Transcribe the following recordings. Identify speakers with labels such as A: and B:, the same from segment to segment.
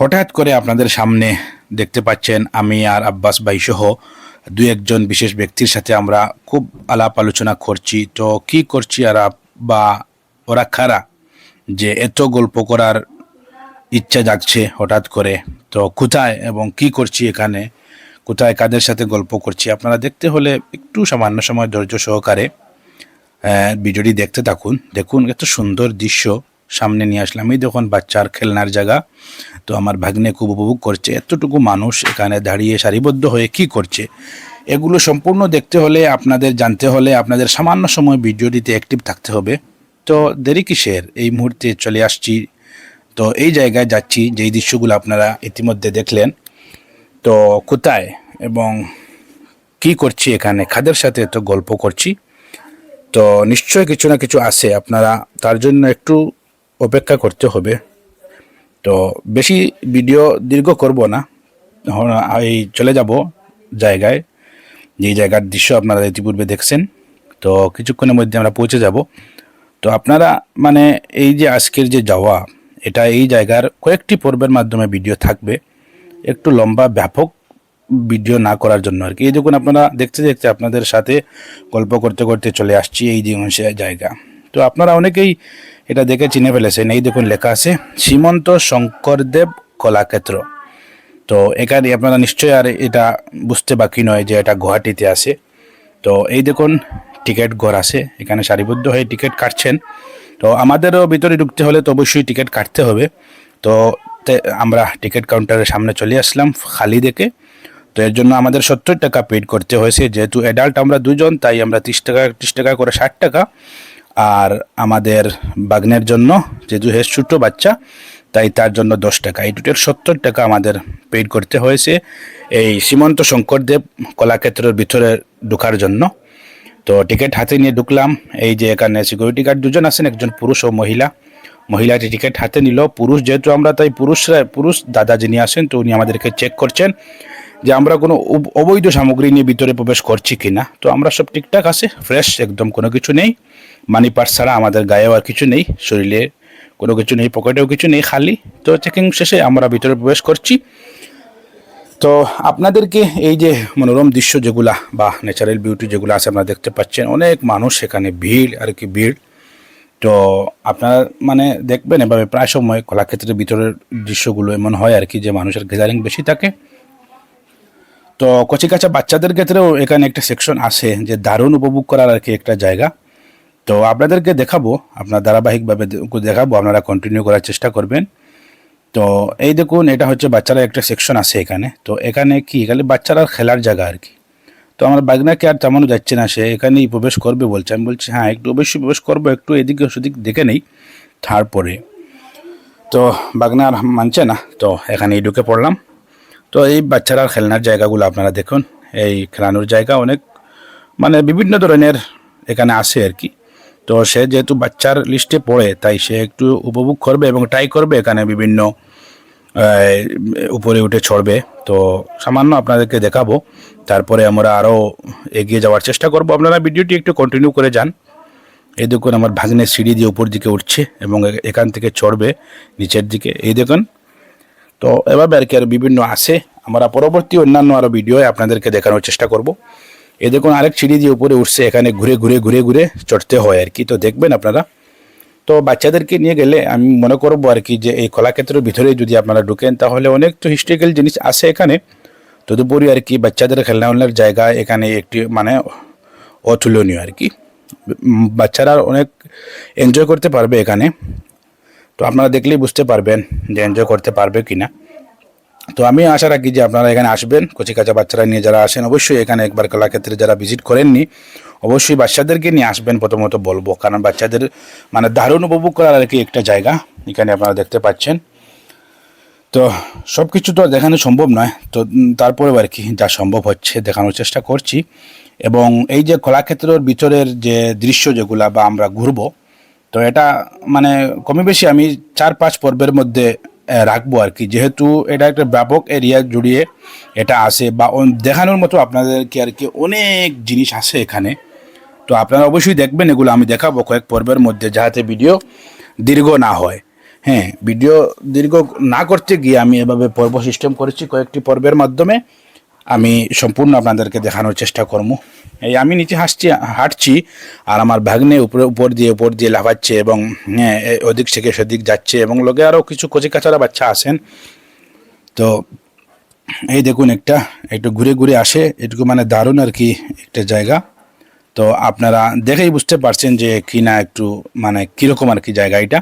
A: হঠাৎ করে আপনাদের সামনে দেখতে পাচ্ছেন আমি আর আব্বাস ভাই সহ দুই একজন বিশেষ ব্যক্তির সাথে আমরা খুব আলাপ আলোচনা করছি। তো কি করছি আর বা ওরা খারা যে এত গল্প করার ইচ্ছা জাগছে হঠাৎ করে। তো কোথায় এবং কি করছি এখানে? কোথায় কাদের সাথে গল্প করছি? আপনারা দেখতে হলে একটু সামান্য সময় ধৈর্য সহকারে ভিডিওটি দেখতে থাকুন। দেখুন, এত সুন্দর দৃশ্য সামনে নিয়ে আসলাম। এই দেখুন, বাচ্চার খেলনার জায়গা। তো আমার ভাগ্নে খুব উপভোগ করছে। এতটুকু মানুষ এখানে দাঁড়িয়ে সারিবদ্ধ হয়ে কি করছে? এগুলো সম্পূর্ণ দেখতে হলে, আপনাদের জানতে হলে, আপনাদের সামান্য সময় ভিডিওটিতে অ্যাক্টিভ থাকতে হবে। তো দেরি কিসের? এই মুহূর্তে চলে আসছি। তো এই জায়গায় যাচ্ছি, যেই দৃশ্যগুলো আপনারা ইতিমধ্যে দেখলেন। তো কোথায় এবং কি করছি এখানে? খাদের সাথে তো গল্প করছি। তো নিশ্চয় কিছু না কিছু আছে, আপনারা তার জন্য একটু অপেক্ষা করতে হবে। তো বেশি ভিডিও দীর্ঘ করব না। এই চলে যাব জায়গায়। যেই জায়গার দৃশ্য আপনারা ইতিপূর্বে দেখছেন। তো কিছুক্ষণের মধ্যে আমরা পৌঁছে যাব। তো আপনারা মানে এই যে আজকের যে যাওয়া, এটা এই জায়গার কয়েকটি পর্বের মাধ্যমে ভিডিও থাকবে। একটু লম্বা, ব্যাপক ভিডিও না করার জন্য আর কি। এই দেখুন, আপনারা দেখতে দেখতে আপনাদের সাথে গল্প করতে করতে চলে আসছি এই যে জায়গা। তো আপনারা অনেকেই এটা দেখে চিনে ফেলেছেন। এই দেখুন লেখা আছে সীমন্ত শঙ্করদেব কলাক্ষেত্র। তো এখানে আপনারা নিশ্চয়ই আর এটা বুঝতে বাকি নয় যে এটা গুয়াহাটিতে আছে। তো এই দেখুন, টিকিট ঘর আছে, এখানে সারিবদ্ধ হয়ে টিকিট কাটছেন। তো আমাদেরও ভিতরে ঢুকতে হলে তো অবশ্যই টিকিট কাটতে হবে। তে- আমরা টিকিট কাউন্টারের সামনে চলে আসলাম খালি দেখে। তো এর জন্য আমাদের সত্তর টাকা পেড করতে হয়েছে। যেহেতু অ্যাডাল্ট আমরা দুজন, তাই আমরা তিরিশ টাকা, ত্রিশ টাকা করে ষাট টাকা আর আমাদের বাগনের জন্য, যেহেতু হে ছোটো বাচ্চা, তাই তার জন্য দশ টাকা। এই দুটোর সত্তর টাকা আমাদের পেড করতে হয়েছে এই সীমন্ত শঙ্করদেব কলাক্ষেত্রের ভিতরে ঢোকার জন্য। তো টিকিট হাতে নিয়ে ঢুকলাম। এই যে এখানে সিকিউরিটি গার্ড দুজন আছেন, একজন পুরুষ ও মহিলা। মহিলাটি টিকিট হাতে নিল। পুরুষ, যেহেতু আমরা তাই পুরুষরা, পুরুষ দাদা যিনি আসেন তো উনি আমাদেরকে চেক করছেন। যে আমরা কোনো অব- অবৈধ সামগ্রী নিয়ে ভিতরে প্রবেশ করছি কিনা। তো আমরা সব ঠিকঠাক আছে ফ্রেশ একদম কোনো কিছু নেই। মানি পার্স ছাড়া আমাদের গায়েও আর কিছু নেই, শরীরে কোনো কিছু নেই পকেটেও কিছু নেই, খালি। তো চেকিং শেষে আমরা ভিতরে প্রবেশ করছি। তো আপনাদেরকে এই যে মনোরম দৃশ্য যেগুলা বা ন্যাচারাল বিউটি যেগুলো আছে আপনারা দেখতে পাচ্ছেন, অনেক মানুষ সেখানে ভিড় আর কি ভিড়। তো আপনারা মানে দেখবেন এভাবে প্রায় সময় কলাক্ষেত্রের ভিতরের দৃশ্যগুলো এমন হয় আর কি যে মানুষের গ্যাদারিং বেশি থাকে। তো কচিকাচা বাচ্চাদের ক্ষেত্রেও এখানে একটা সেকশন আছে যে দারুণ উপভোগ করার আর কি একটা জায়গা। তো আপনাদেরকে দেখাবো, আপনার ধারাবাহিকভাবে দেখাবো, আপনারা কন্টিনিউ করার চেষ্টা করবেন। তো এই দেখুন, এটা হচ্ছে বাচ্চারা একটা সেকশন আছে এখানে। তো এখানে কি? এখানে বাচ্চারা খেলার জায়গা আর কি। তো আমার বাগনাকে আর তেমনও যাচ্ছে না, সে এখানেই প্রবেশ করবে বলছে। আমি বলছি হ্যাঁ একটু অবশ্যই প্রবেশ করব, একটু এদিকে সেদিক দেখে নেই। তারপরে তো বাগনা আর মানছে না, তো এখানেই ঢুকে পড়লাম। তো এই বাচ্চারা খেলনার জায়গাগুলো আপনারা দেখুন, এই খেলানোর জায়গা অনেক মানে বিভিন্ন ধরনের এখানে আসে আর কি। তো সে যেহেতু বাচ্চার লিস্টে পড়ে, তাই সে একটু উপভোগ করবে এবং ট্রাই করবে এখানে বিভিন্ন উপরে উঠে ছড়বে। তো সামান্য আপনাদেরকে দেখাবো, তারপরে আমরা আরও এগিয়ে যাওয়ার চেষ্টা করব। আপনারা ভিডিওটি একটু কন্টিনিউ করে যান। এই দেখুন আমার ভাগ্নের সিঁড়ি দিয়ে উপর দিকে উঠছে এবং এখান থেকে চড়বে নিচের দিকে। এই দেখুন তো এভাবে আর কি আর বিভিন্ন আছে। আমরা পরবর্তী অন্যান্য আরও ভিডিও আপনাদেরকে দেখানোর চেষ্টা করব। এ দেখুন, আরেক সিঁড়ি দিয়ে উপরে উঠছে, এখানে ঘুরে ঘুরে ঘুরে ঘুরে চড়তে হয় আর কি। তো দেখবেন আপনারা। তো বাচ্চাদেরকে নিয়ে গেলে আমি মনে করব আর কি যে এই কলাক্ষেত্রের ভিতরে যদি আপনারা ঢুকেন, তাহলে অনেক তো হিস্ট্রিক্যাল জিনিস আছে এখানে। তদুপরি আর কি বাচ্চাদের খেলনার জায়গা এখানে একটি মানে অতুলনীয় আর কি। বাচ্চারা অনেক এনজয় করতে পারবে এখানে। তো আপনারা দেখলেই বুঝতে পারবেন যে এনজয় করতে পারবে কি না তো আমি আশা রাখি যে আপনারা এখানে আসবেন। কচিকাচা বাচ্চারা নিয়ে যারা আসেন, অবশ্যই এখানে একবার কলাক্ষেত্রে যারা ভিজিট করেননি, অবশ্যই বাচ্চাদেরকে নিয়ে আসবেন প্রথমত বলব। কারণ বাচ্চাদের মানে দারুণ উপভোগ করার আর কি একটা জায়গা এখানে আপনারা দেখতে পাচ্ছেন। তো সব কিছু তো দেখানো সম্ভব নয়। তো তারপরেও আর কি যা সম্ভব হচ্ছে দেখানোর চেষ্টা করছি। এবং এই যে কলাক্ষেত্রের ভিতরের যে দৃশ্য যেগুলা বা আমরা ঘুরবো তো এটা মানে কমে বেশি আমি চার পাঁচ পর্বের মধ্যে রাখব আর কি। যেহেতু এটা একটা ব্যাপক এরিয়া জুড়িয়ে এটা আসে বা দেখানোর মতো আপনাদেরকে আর কি অনেক জিনিস আছে এখানে। তো আপনারা অবশ্যই দেখবেন এগুলো, আমি দেখাবো কয়েক পর্বের মধ্যে যাতে ভিডিও দীর্ঘ না হয়। হ্যাঁ ভিডিও দীর্ঘ না করতে গিয়ে আমি এভাবে পর্ব সিস্টেম করেছি কয়েকটি পর্বের মাধ্যমে। আমি সম্পূর্ণ আপনাদেরকে দেখানোর চেষ্টা করব। এই আমি নিচে হাসছি হাঁটছি আর আমার ভাগ্নে উপরে উপর দিয়ে উপর দিয়ে লাফাচ্ছে এবং হ্যাঁ, ওদিক থেকে সেদিক যাচ্ছে এবং লোকে আরও কিছু কচি কাচারা বাচ্চা আছেন তো এই দেখুন একটা একটু ঘুরে ঘুরে আসে এটুকু মানে দারুণ আর কি একটা জায়গা। তো আপনারা দেখেই বুঝতে পারছেন যে কি না একটু মানে কীরকম আর কি জায়গা এটা।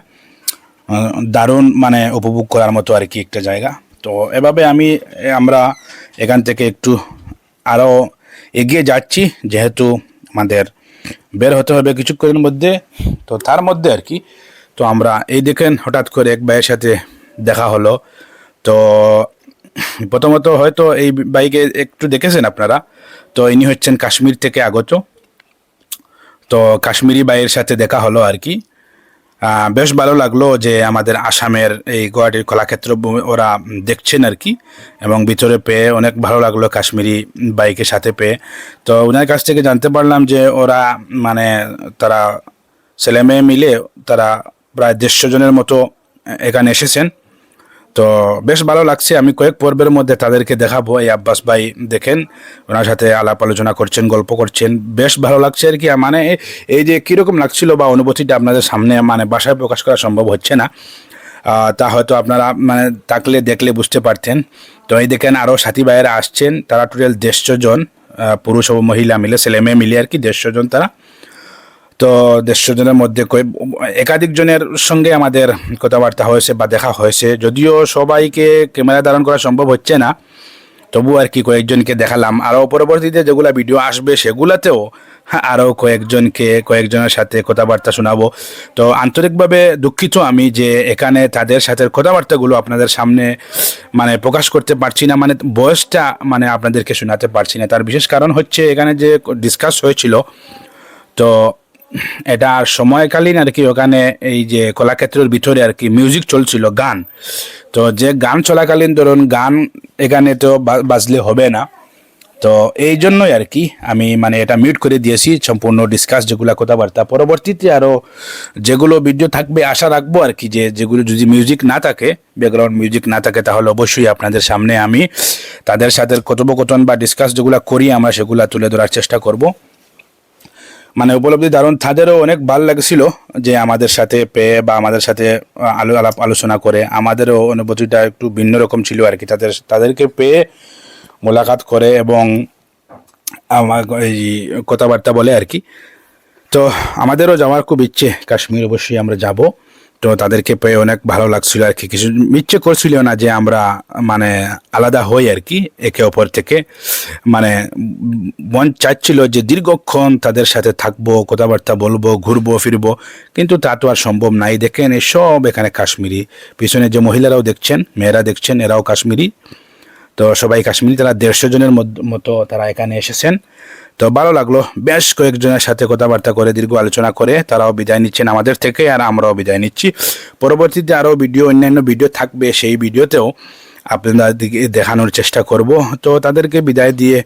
A: দারুণ মানে উপভোগ করার মতো আর কি একটা জায়গা। তো এভাবে আমি আমরা এখান থেকে একটু আরও এগিয়ে যাচ্ছি, যেহেতু আমাদের বের হতে হবে কিছুক্ষণের মধ্যে, তো তার মধ্যে আর কি। তো আমরা এই দেখেন, হঠাৎ করে এক ভাইয়ের সাথে দেখা হলো। তো প্রথমত হয়তো এই বাইকে একটু দেখেছেন আপনারা। তো ইনি হচ্ছেন কাশ্মীর থেকে আগত। তো কাশ্মীরি বাইয়ের সাথে দেখা হলো আর কি। বেশ ভালো লাগল যে আমাদের আসামের এই গুয়াহাটির কলাক্ষেত্র ওরা দেখছেন আর কি, এবং ভিতরে পেয়ে অনেক ভালো লাগল কাশ্মীরি বাইকের সাথে পেয়ে। তো ওনার কাছ থেকে জানতে পারলাম যে ওরা মানে তারা ছেলে মেয়ে মিলে তারা প্রায় দেড়শো জনের মতো এখানে এসেছেন। তো বেশ ভালো লাগছে। আমি কয়েক পর্বের মধ্যে তাদেরকে দেখাবো। এই আব্বাস ভাই দেখেন, ওনার সাথে আলাপ আলোচনা করছেন, গল্প করছেন। বেশ ভালো লাগছে আর কি। মানে এই যে কীরকম লাগছিল বা অনুভূতিটা আপনাদের সামনে মানে ভাষায় প্রকাশ করা সম্ভব হচ্ছে না তা হয়তো আপনারা মানে থাকলে, দেখলে বুঝতে পারতেন। তো এই দেখেন আরও সাথী ভাইয়েরা আসছেন। তারা টোটাল দেড়শো জন পুরুষ ও মহিলা মিলে, ছেলে মেয়ে মিলে আর কি দেড়শো জন তারা তো দেড়শো জনের মধ্যে একাধিক জনের সঙ্গে আমাদের কথাবার্তা হয়েছে বা দেখা হয়েছে। যদিও সবাইকে ক্যামেরা ধারণ করা সম্ভব হচ্ছে না, তবু আর কি কয়েকজনকে দেখালাম। আরও পরবর্তীতে যেগুলা ভিডিও আসবে সেগুলাতেও আরও কয়েকজনকে, কয়েকজনের সাথে কথাবার্তা শোনাবো। তো আন্তরিকভাবে দুঃখিত আমি যে এখানে তাদের সাথে কথাবার্তাগুলো আপনাদের সামনে মানে প্রকাশ করতে পারছি না মানে বয়সটা মানে আপনাদেরকে শোনাতে পারছি না। তার বিশেষ কারণ হচ্ছে এখানে যে ডিসকাস হয়েছিল, তো এটা আর সময়কালীন আর কি, ওখানে এই যে কলাক্ষেত্রের ভিতরে আর কি মিউজিক চলছিল, গান। তো যে গান চলাকালীন ধরুন, গান এখানে তো বাজলে হবে না। তো এই জন্যই আর কি আমি মানে এটা মিউট করে দিয়েছি, সম্পূর্ণ ডিসকাস যেগুলো কথাবার্তা। পরবর্তীতে আরও যেগুলো ভিডিও থাকবে, আশা রাখব আর কি যে যেগুলো যদি মিউজিক না থাকে ব্যাকগ্রাউন্ড মিউজিক না থাকে, তাহলে অবশ্যই আপনাদের সামনে আমি তাদের সাথে কথোপকথন বা ডিসকাস যেগুলো করি, আমরা সেগুলো তুলে ধরার চেষ্টা করব। মানে উপলব্ধি দারুণ তাদেরও অনেক ভালো লাগছিল যে আমাদের সাথে পেয়ে বা আমাদের সাথে আলো, আলাপ আলোচনা করে। আমাদেরও অনুভূতিটা একটু ভিন্ন রকম ছিল আর কি। তাদের, তাদেরকে পেয়ে মোলাকাত করে এবং আমার এই কথাবার্তা বলে আর কি। তো আমাদেরও যাওয়ার খুব ইচ্ছে। কাশ্মীর অবশ্যই আমরা যাব। তো তাদেরকে পেয়ে অনেক ভালো লাগছিল আর কি। কিছু ইচ্ছে করছিল না যে আমরা মানে আলাদা হই আর কি, একে অপর থেকে। মানে মন চাচ্ছিল যে দীর্ঘক্ষণ তাদের সাথে থাকব, কথাবার্তা বলব, ঘুরবো, ফিরবো, কিন্তু তা তো আর সম্ভব নাই। দেখেন সব এখানে কাশ্মীরি। পিছনে যে মহিলারাও দেখছেন, মেয়েরা দেখছেন, এরাও কাশ্মীরি। তো সবাই কাশ্মীরি তারা দেড়শো জনের মতো তারা এখানে এসেছেন। তো ভালো লাগল। বেশ কয়েকজনের সাথে কথাবার্তা করে, দীর্ঘ আলোচনা করে তারাও বিদায় নিচ্ছেন আমাদের থেকে আর আমরাও বিদায় নিচ্ছি। পরবর্তীতে আরও ভিডিও, অন্যান্য ভিডিও থাকবে সেই ভিডিওতেও আপনাদেরকে দেখানোর চেষ্টা করব। তো তাদেরকে বিদায় দিয়ে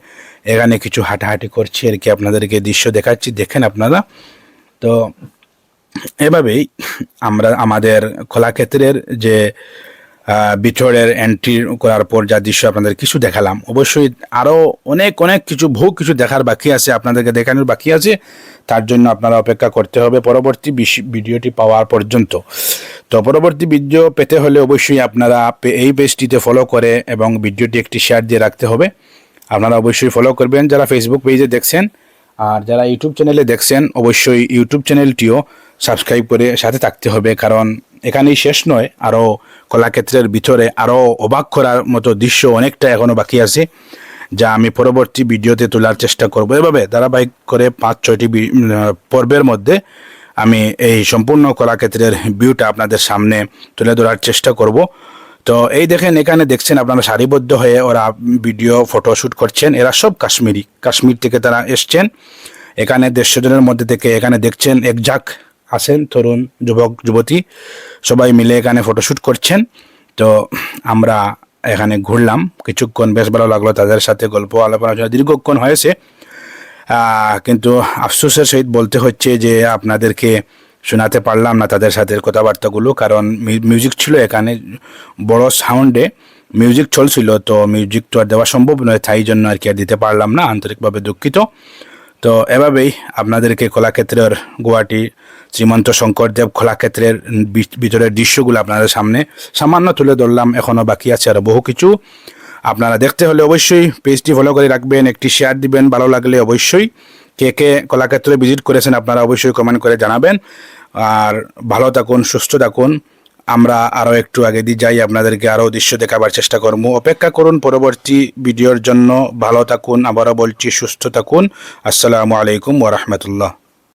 A: এখানে কিছু হাঁটাহাঁটি করছি আর কি, আপনাদেরকে দৃশ্য দেখাচ্ছি। দেখেন আপনারা। তো এভাবেই আমরা আমাদের কলাক্ষেত্রের যে আহ, এন্ট্রি করার পর যা দৃশ্য আপনাদের কিছু দেখালাম অবশ্যই আরও অনেক অনেক কিছু বহু কিছু দেখার বাকি আছে আপনাদেরকে দেখানোর বাকি আছে। তার জন্য আপনারা অপেক্ষা করতে হবে পরবর্তী ভিডিওটি পাওয়ার পর্যন্ত। তো পরবর্তী ভিডিও পেতে হলে অবশ্যই আপনারা এই পেজটিতে ফলো করে এবং ভিডিওটি একটি শেয়ার দিয়ে রাখতে হবে। আপনারা অবশ্যই ফলো করবেন। যারা ফেসবুক পেজে দেখছেন আর যারা ইউটিউব চ্যানেলে দেখছেন অবশ্যই ইউটিউব চ্যানেলটিও সাবস্ক্রাইব করে সাথে থাকতে হবে, কারণ এখানেই শেষ নয়। আরও কলাক্ষেত্রের ভিতরে আরও অবাক করার মতো দৃশ্য অনেকটা এখনও বাকি আছে, যা আমি পরবর্তী ভিডিওতে তোলার চেষ্টা করব। এভাবে ধারাবাহিক করে পাঁচ, ছয়টি পর্বের মধ্যে আমি এই সম্পূর্ণ কলাক্ষেত্রের ভিউটা আপনাদের সামনে তুলে ধরার চেষ্টা করব। তো এই দেখেন, এখানে দেখছেন আপনারা সারিবদ্ধ হয়ে ওরা ভিডিও ফটোশ্যুট করছেন। এরা সব কাশ্মীরি। কাশ্মীর থেকে তারা এসছেন। এখানে দেড়শো জনের মধ্যে থেকে এখানে দেখছেন এক আছেন, তরুণ যুবক, যুবতী, সবাই মিলে এখানে ফটোশ্যুট করছেন। তো আমরা এখানে ঘুরলাম। কিছুক্ষণ বেশ ভালো লাগল তাদের সাথে গল্প, আলোচনা দীর্ঘক্ষণ হয়েছে। কিন্তু আফসোসের সহিত বলতে হচ্ছে যে আপনাদেরকে শোনাতে পারলাম না তাদের সাথে কথাবার্তাগুলো, কারণ মিউজিক ছিল এখানে বড় সাউন্ডে মিউজিক চলছিল, তো মিউজিক তো আর দেওয়া সম্ভব নয়, তাই জন্য আর কি আর দিতে পারলাম না, আন্তরিকভাবে দুঃখিত। তো এভাবেই আপনাদেরকে কলাক্ষেত্রের গুয়াহাটি শ্রীমন্ত শঙ্করদেব কলাক্ষেত্রের বি- ভিতরের দৃশ্যগুলো আপনাদের সামনে সামান্য তুলে ধরলাম এখনও বাকি আছে আরও বহু কিছু। আপনারা দেখতে হলে অবশ্যই পেজটি ফলো করে রাখবেন, একটি শেয়ার দিবেন, ভালো লাগলে অবশ্যই কে কে কলাক্ষেত্রে ভিজিট করেছেন আপনারা অবশ্যই কমেন্ট করে জানাবেন। আর ভালো থাকুন, সুস্থ থাকুন। আমরা আরও একটু আগে দিয়ে যাই, আপনাদেরকে আরও দৃশ্য দেখাবার চেষ্টা করব। অপেক্ষা করুন পরবর্তী ভিডিওর জন্য। ভালো থাকুন, আবারও বলছি সুস্থ থাকুন। আসসালামু আলাইকুম ওরহমতুল্লাহ